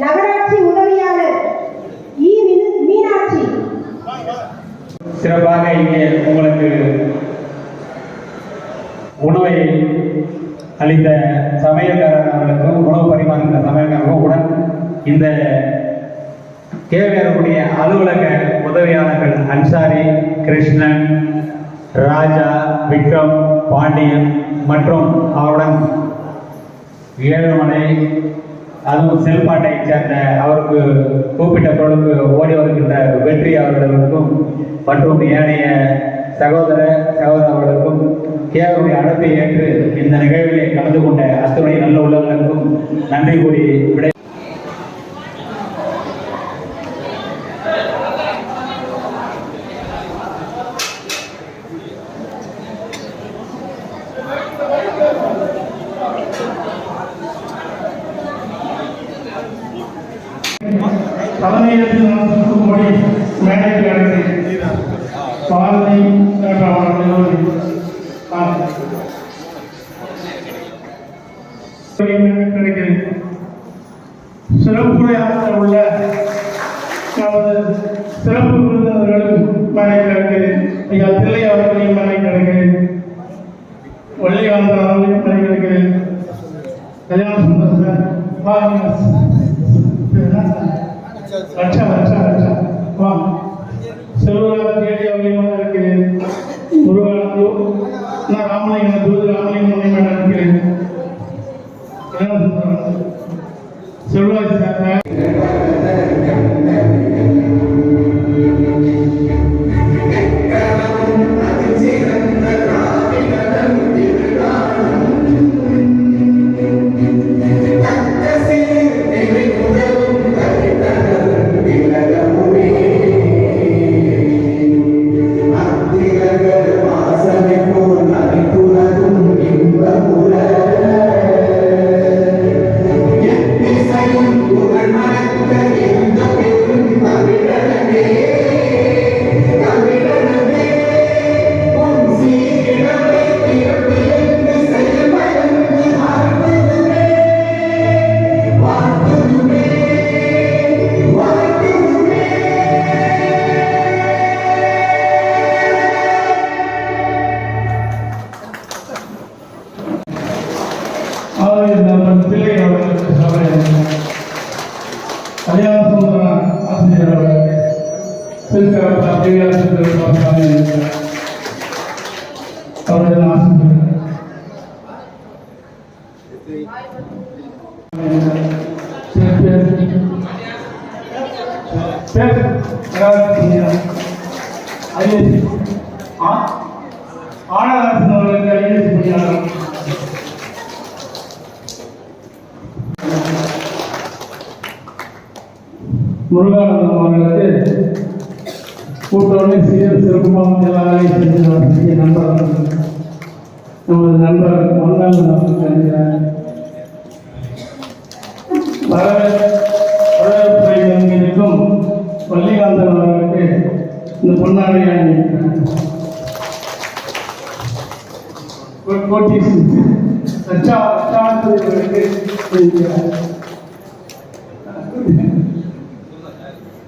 நகராட்சி உதவியாளர் இ மீனாட்சி. சிறப்பாக இங்கே உங்களுக்கு உணவை அளித்த சமையல்காரர் அவர்களுக்கும் உணவு பரிமாறுகின்ற சமையல்காரர்களுக்கும் உடன் இந்த கேவியருடைய அலுவலக உதவியாளர்கள் அன்சாரி கிருஷ்ணன் ராஜா விக்ரம் பாண்டியன் மற்றும் அவருடன் ஏழுமலை அதுவும் செல்பாட்டை சேர்ந்த அவருக்கு கூப்பிட்ட பொழுது ஓடி வருகின்ற வெற்றி அவர்களுக்கும் மற்றும் ஏனைய சகோதர சகோதர அவர்களுக்கும் கேவருடைய அழைப்பை ஏற்று இந்த நிகழ்விலே கலந்து கொண்ட அத்துணை நல்ல உள்ளவர்களுக்கும் நன்றி கூறி விடை தலைமையேற்று நடத்தும்படி மேடைக்கு அழைத்து பாரதி அவர்கள் கிடைக்கிறது சிறப்புரையாற்ற உள்ள நமது சிறப்பு விருந்தினர்களும் மேடை கிடைக்கிறேன் ஐயா தில்லை அவர்களையும் மேடை கிடைக்கிறேன் வள்ளிகாந்தர் அவர்களையும் மேடை கிடைக்கிறேன் கல்யாண சுந்தர் சார் வாங்க லட்சம் லட்சம் லட்சம் வா செல்வராஜ் தேடி அவளையும் இருக்கிறேன் முருகானந்தோ நான் ராமலிங்கம் தூது ராமலிங்கம் உன்னை இருக்கிறேன் செல்வராஜ் பேர் பேர் பேர் ஐஎஸ்சி ஆனதாசன் அவர்களுக்கு ஐஎஸ்சி பணியாளர் முருகானந்தம் அவர்களுக்கு கூட்டோடு சீர் சிறப்பாக எல்லா வேலையும் செஞ்சு வரக்கூடிய நண்பர் அவர்கள். நமது நண்பர் மங்கால் வரவேற்புரை வங்கியிருக்கும் வள்ளிகாந்தன் அவர்களுக்கு இந்த பொன்னாடை அணிவிக்கிறார் கோட்டி லட்சா லட்சாத்திரிகளுக்கு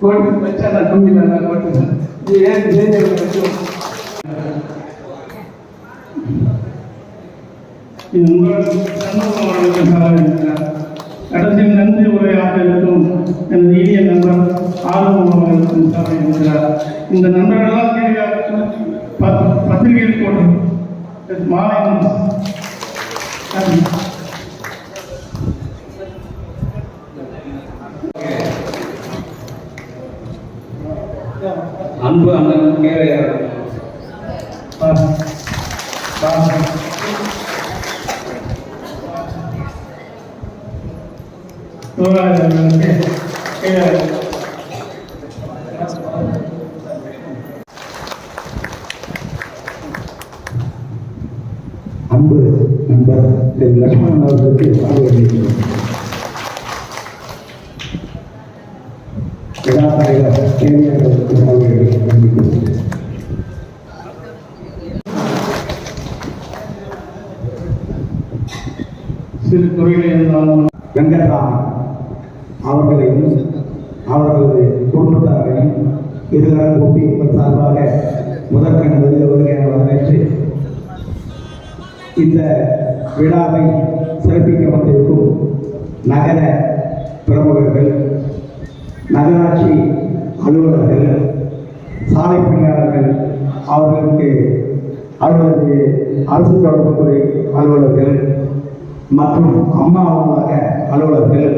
கோட்டி லட்சா நான் கம்மி தான் கோட்டி இது ஏன் கடைசி நன்றி உரையாக இருக்கும் எனது இனிய நண்பர் ஆர்வமாக இருக்கும் சார் என்கிறார். இந்த நண்பர்களெல்லாம் கீழே பத்திரிகையில் போட்டு மாலை அன்பு அண்ணன் கேவையார் அன்பு நண்பர் திரு லக்ஷ்மணன் அவர்களுக்கு ஆதரவு சிறு துறையில் இருந்தாலும் வெங்கட்ராமன் அவர்களையும் அவர்களது குடும்பத்தாரையும் எதிராக ஒப்பியங்கள் சார்பாக முதற்கண் வருக வரவேற்று இந்த விழாவை சிறப்பிக்க வந்திருக்கும் நகர பிரமுகர்கள் நகராட்சி அலுவலர்கள் சாலை பணியாளர்கள் அவர்களுக்கு அவர்களது அரசு தொடர்புத்துறை அலுவலர்கள் மற்றும் அம்மா உணவக அலுவலர்கள்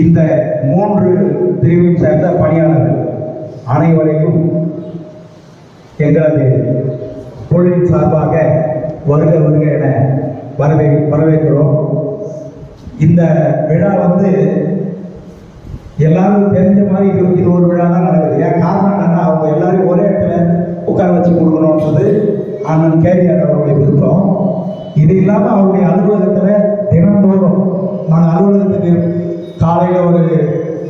இந்த மூன்று பிரிவையும் சேர்ந்த பணியாளர்கள் அனைவரையும் எங்களது தொழில் சார்பாக வருக வருக என வரவே வரவேற்கிறோம். இந்த விழா வந்து எல்லாரும் தெரிஞ்ச மாதிரி இது இது ஒரு விழா தான் நடக்குது. ஏன் காரணம் என்னன்னா அவங்க எல்லாரையும் ஒரே இடத்துல உட்கார வச்சு கொடுக்கணுன்றது அண்ணன் கேரியார் அவருடைய விருப்பம். இது இல்லாமல் அவருடைய அலுவலகத்தில் ஒரு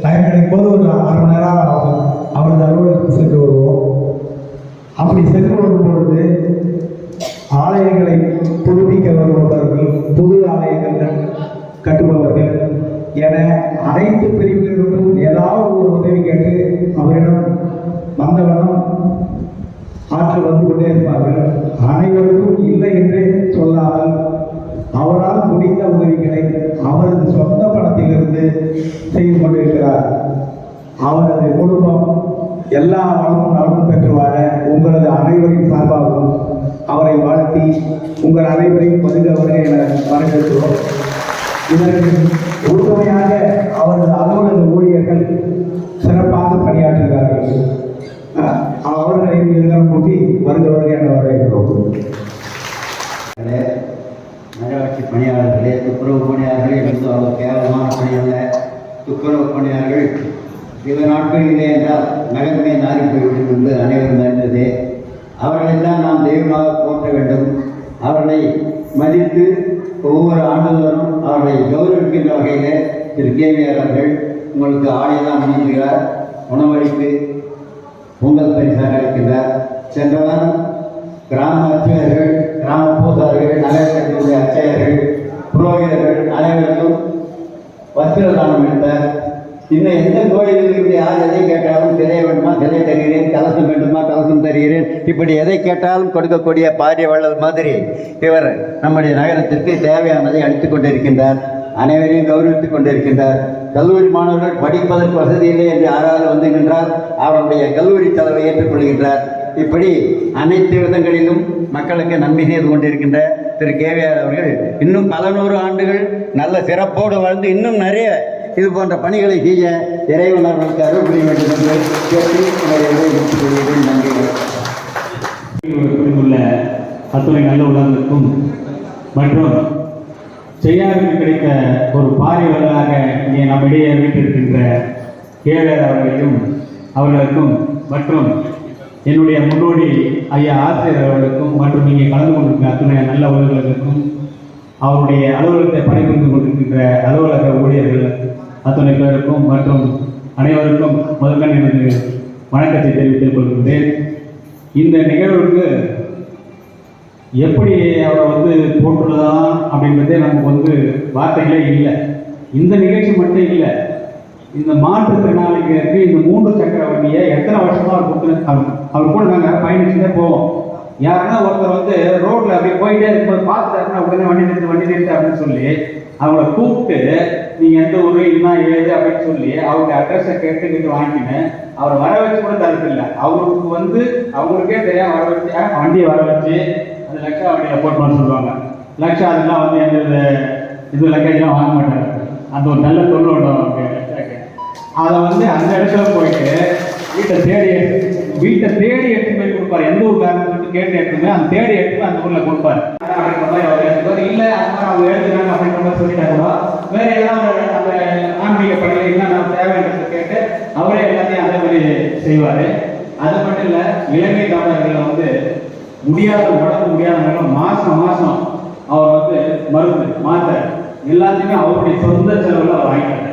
டைம் கிடைக்கும் போது ஒரு அரை மணி நேரம் ஆகும். அவரது அலுவலகத்துக்கு சென்று வருவோம். அப்படி சென்று வரும்பொழுது ஆலயங்களை புதுப்பிக்க வருபவர்கள் புது ஆலயங்கள் கட்டுபவர்கள் என அனைத்து பிரிவுகளிலும் ஏதாவது ஒரு உதவி கேட்டு அவரிடம் வந்தவனும் ஆற்றல் வந்து கொண்டே இருப்பார்கள். அனைவருக்கும் இல்லை என்றே சொல்லாமல் அவரால் முடிந்த உதவிகளை அவரது சொந்த பணத்திலிருந்து செய்து கொண்டிருக்கிறார் அவரது குடும்பம் எல்லா வளமும் நலமும் பெற்று வாழ உங்களது அனைவரின் சார்பாகவும் அவரை வாழ்த்தி உங்கள் அனைவரையும் வருக வருக என வரவேற்கிறோம் இதற்கு உறுதுணையாக அவரது அலுவலக ஊழியர்கள் சிறப்பாக பணியாற்றுகிறார்கள். அஹ் அவர்களையும் இதனம் கூட்டி வருகிறவர்கள் வருக என வரவேற்கிறோம். பணியாளர்களே, நகராட்சி பணியாளர்களே துப்புரவு பணியாளர்களே வந்து அவ்வளவு கேவலமான பணி அல்ல. துப்புரவு பணியாளர்கள் சில நாட்கள் இல்லை என்றால் நகரமே நாரி போய்விடும் என்று அனைவரும் அறிந்தது அவர்களெல்லாம் நாம் தெய்வமாக போற்ற வேண்டும். அவர்களை மதித்து ஒவ்வொரு ஆண்டுதோறும் அவர்களை கௌரவிக்கின்ற வகையில் திரு கேவிஆர் அவர்கள் உங்களுக்கு ஆடையெல்லாம் அணிந்துகிறார் உணவளிப்பு பொங்கல் பரிசாக அளிக்கின்றார். சென்ற கிராம அர்ச்சகர்கள் கிராம பூசாரிகள் நகரத்தினுடைய அர்ச்சகர்கள் புரோகிதர்கள் அனைவருக்கும் வஸ்திர தானம் எடுத்தார் இன்னும் எந்த கோயிலில் இருந்து யார் எதை கேட்டாலும் சிலை வேண்டுமா சிலை தருகிறேன் கலசம் வேண்டுமா கலசம் தருகிறேன் இப்படி எதை கேட்டாலும் கொடுக்கக்கூடிய பாரிய வள்ளல் மாதிரி இவர் நம்முடைய நகரத்திற்கு தேவையானதை அளித்துக் கொண்டிருக்கின்றார். அனைவரையும் கௌரவித்துக் கொண்டிருக்கின்றார். கல்லூரி மாணவர்கள் படிப்பதற்கு வசதி இல்லை என்று யாராவது வந்து நின்றால் அவருடைய கல்லூரி செலவை ஏற்றுக்கொள்கின்றார். இப்படி அனைத்து விதங்களிலும் மக்களுக்கு நன்மை செய்து கொண்டிருக்கின்ற திரு கேவிஆர் அவர்கள் இன்னும் பல நூறு ஆண்டுகள் நல்ல சிறப்போடு வாழ்ந்து இன்னும் நிறைய இது போன்ற பணிகளை செய்ய இறைவன் அவர்களுக்கு அருள் புரிய வேண்டும் என்று கேட்டு நன்றி உள்ள அத்துறை நல்ல உள்ளங்களுக்கும் மற்றும் செய்யாருக்கு கிடைத்த ஒரு பாரியவர்களாக இங்கே நம்மிடையே வீட்டிருக்கின்ற கேவர் அவர்களையும் அவர்களுக்கும் மற்றும் என்னுடைய முன்னோடி ஐயா ஆசிரியர் அவர்களுக்கும் மற்றும் இங்கே கலந்து கொண்டிருக்கிற அத்துணை நல்ல உறவுகளுக்கும் அவருடைய அலுவலகத்தை பணிபுரிந்து கொண்டிருக்கின்ற அலுவலக ஊழியர்கள் அத்துணை பேருக்கும் மற்றும் அனைவருக்கும் முதல்கண் எனது வணக்கத்தை தெரிவித்துக் கொள்கின்றேன். இந்த நிகழ்வுக்கு எப்படி அவரை வந்து போட்டுள்ளதா அப்படின்றதே நமக்கு வந்து வார்த்தைகளே இல்லை. இந்த நிகழ்ச்சி மட்டும் இல்லை. இந்த மாற்றுத்திறனாளிகளுக்கு இந்த மூன்று சக்கர வண்டியை எத்தனை வருஷமா அவர் கொடுத்து அவர் கூட நாங்கள் பயணிச்சுட்டே போவோம். யாருன்னா ஒருத்தர் வந்து ரோட்ல அப்படியே போயிட்டே இருக்கும்போது பார்த்துட்டாருன்னா உடனே வண்டி நிறுத்து வண்டி நிறுத்து அப்படின்னு சொல்லி அவங்கள கூப்பிட்டு நீங்க எந்த ஊரு என்ன ஏது அப்படின்னு சொல்லி அவங்க அட்ரஸை கேட்டுக்கிட்டு வாங்கிக்கின்னு அவரை வர வச்சு கூட தரது இல்லை. அவருக்கு வந்து அவங்களுக்கே தெரியாம வர வச்சு வண்டியை வர வச்சு அந்த லட்சா வண்டியில போட்டு சொல்லுவாங்க. லட்சம் அதெல்லாம் வந்து எந்த இது லக்கேஜ்லாம் வாங்க மாட்டாங்க அந்த ஒரு நல்ல தொழில் அவங்க அதை வந்து அந்த இடத்துல போயிட்டு வீட்டை தேடி எடுத்து- வீட்டை தேடி எடுத்து போய் கொடுப்பாரு. எந்த ஒரு சொல்லிட்டு கேட்டு எடுத்துமே அந்த தேடி எடுத்து அந்த ஊர்ல கொடுப்பாரு. இல்லை. அந்த மாதிரி அவங்க எழுதுறாங்க. அப்படின்ற சொல்லிட்டாங்களோ? வேற ஏதாவது அந்த ஆன்மீக பணிகள் என்ன தேவைன்றது கேட்டு அவரே எல்லாத்தையும் அதே மாதிரி செய்வாரு. அது மட்டும் இல்ல இலங்கை தமிழர்கள் வந்து முடியாத உடம்பு முடியாதவங்க மாசம் மாசம் அவர் வந்து மருந்து மாத்திரை எல்லாத்தையுமே அவருடைய சொந்த செலவுல அவர் வாங்கிட்டாரு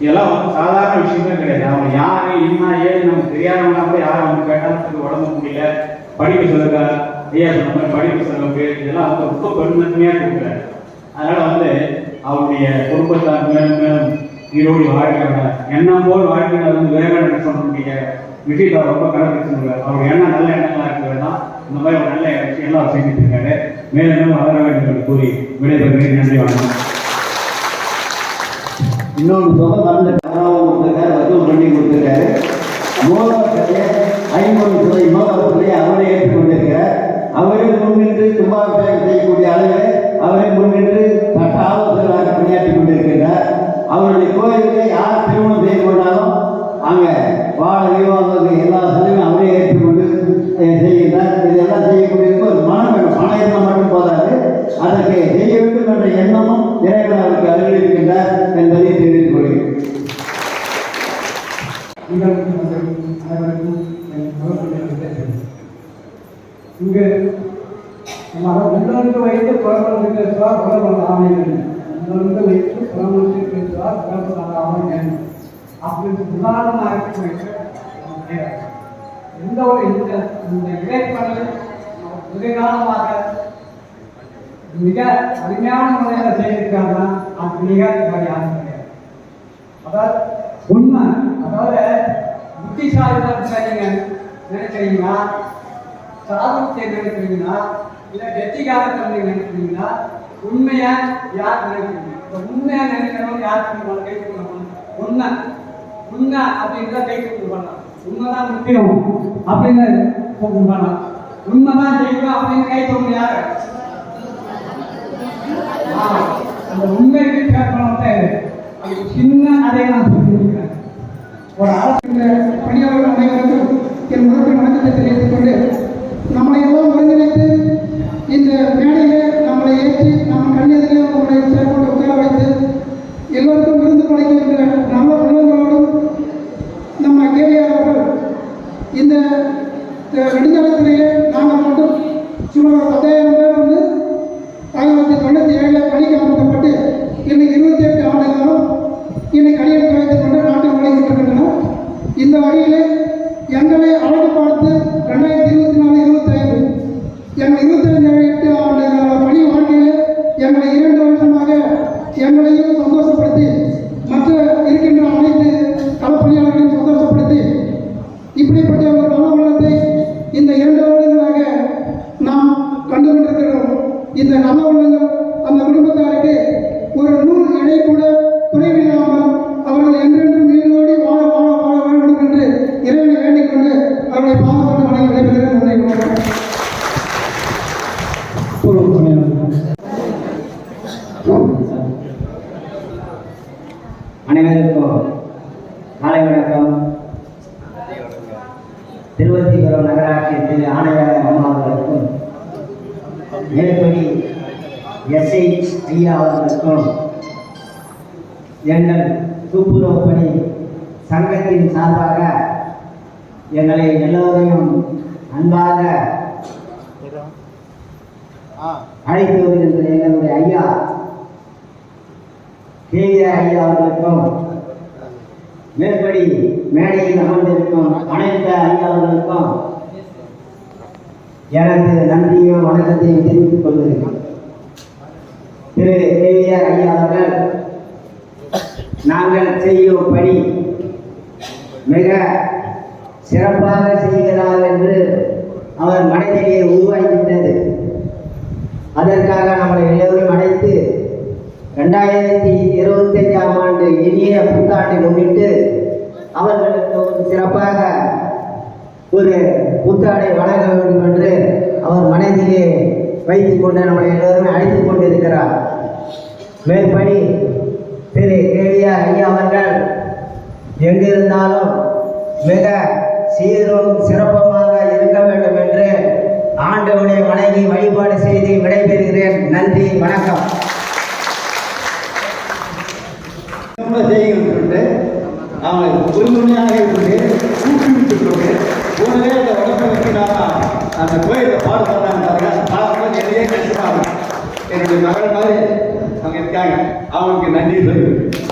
இதெல்லாம் வந்து சாதாரண விஷயமே கிடையாது. அவங்க யாரு என்ன ஏது நமக்கு தெரியாதவங்க கூட யாரும் அவங்க கேட்டாலும் உடம்பு முடியல படிக்க சொல்லுங்க ஐயா சொன்ன மாதிரி படிக்க சொல்லுங்க இதெல்லாம் வந்து ரொம்ப பெருந்தன்மையா கொடுக்குறாரு. அதனால வந்து அவருடைய குடும்பத்தார் மேலும் மேலும் ஈரோடி வாழ்க்கையோட எண்ணம் போல் வாழ்க்கையில வந்து விவேகானந்தர் சொல்லக்கூடிய விஷயத்தை ரொம்ப கடைபிடிச்சிருக்காரு அவர் எண்ணம் நல்ல எண்ணங்களா இருக்க வேண்டாம் இந்த மாதிரி ஒரு நல்ல விஷயம்லாம் அவர் செஞ்சுட்டு இருக்காரு. மேலும் மேலும் வளர வேண்டும் என்று கூறி விடைபெறுகிறேன். நன்றி வணக்கம். இன்னொரு தொகை மறந்து கனவு கொடுத்துருக்காரு வசூல் பண்ணி கொடுத்துருக்காரு. மோதவர்களே ஐம்பது துறை மோதவர்களே அவரே இங்கு நம்ம ஒன்றொன்று வைத்து புறப்படுவதற்கு இருக்கிறார் ஆணையம் ஒன்றொன்று வைத்து புறப்படுவதற்கு இருக்கிறார் ஆணையம் அப்படி உதாரணமாக எந்த ஒரு இந்த இந்த இடைப்பணியில் மிக மிக அருமையான முறையில் செய்திருக்காங்க அது மிக கிடையாது அதாவது உண்மை அதாவது புத்திசாலிதான் சரிங்க நினைக்கிறீங்களா? சாதத்தை நினைக்கிறீங்களா இல்லை வெற்றிகாரத்தை நினைக்கிறீங்களா? உண்மையா யார் நினைக்கிறீங்க? இந்த உண்மையா நினைக்கிறவங்க யார் தெரியுமா? கை கொடுக்கணும் உண்மை. உண்மை அப்படின்றத கை கொடுத்து பண்ணலாம் உண்மைதான் முக்கியம் அப்படின்னு பண்ணலாம் உண்மைதான் ஜெயிக்கும் அப்படின்னு கை சொல்லணும் யாரு? அந்த உண்மைக்கு கேட்கணும் அது சின்ன கதையை நான் சொல்லியிருக்கிறேன். ஒரு அரசு பணியாளர்கள் அனைவருக்கும் என் முதற்கண் வணக்கத்தை தெரிவித்துக் அவர்களை விடைபெறுகிறேன். நன்றி வணக்கம் பூர்வ பணியாளர் அனைவருக்கும் காலை வணக்கம் திருவத்திபுரம் நகராட்சி திரு ஆணையாளர் அம்மா அவர்களுக்கும் மேற்படி எஸ்ஐ ஐயா அவர்களுக்கும் எங்கள் துப்புரவு பணி சங்கத்தின் சார்பாக எங்களை எல்லோரையும் அன்பாக அழைத்து வருகின்ற எங்களுடைய ஐயா கேவிஆர் ஐயா அவர்களுக்கும் மேற்படி மேடையில் அமர்ந்திருக்கும் அனைத்து ஐயா அவர்களுக்கும் எனது நன்றியும் வணக்கத்தையும் தெரிவித்துக் கொள்கிறேன். திரு கேவிஆர் ஐயா அவர்கள் நாங்கள் செய்யும் பணி மிக சிறப்பாக செய்கிறார் என்று அவர் மனதிலே உருவாகிவிட்டது. அதற்காக நம்மளை எல்லோரும் அழைத்து ரெண்டாயிரத்தி இருபத்தஞ்சாம் ஆண்டு இனிய புத்தாண்டை முன்னிட்டு அவர்களுக்கு ஒரு சிறப்பாக ஒரு புத்தாடை வழங்க வேண்டும் என்று அவர் மனதிலே வைத்துக் கொண்டு நம்மளை எல்லோருமே அழைத்துக் கொண்டிருக்கிறார். மேற்படி திரு கேவியா ஐயா அவர்கள் எங்கிருந்தாலும் மிக சீரும் சிறப்பமாக இருக்க வேண்டும் என்று ஆண்டவனை வணங்கி வழிபாடு செய்து விடைபெறுகிறேன். நன்றி வணக்கம். செய்கிறோம் சொல்லிட்டு அவங்களை உறுதுணையாக இருந்து ஊக்குவித்துக் கொண்டு கூடவே அந்த உடம்பை வைக்கிறாரா அந்த கோயிலை பாட சொன்னாங்க என்னுடைய மாதிரி அவங்க இருக்காங்க. அவங்களுக்கு நன்றி சொல்லுவேன்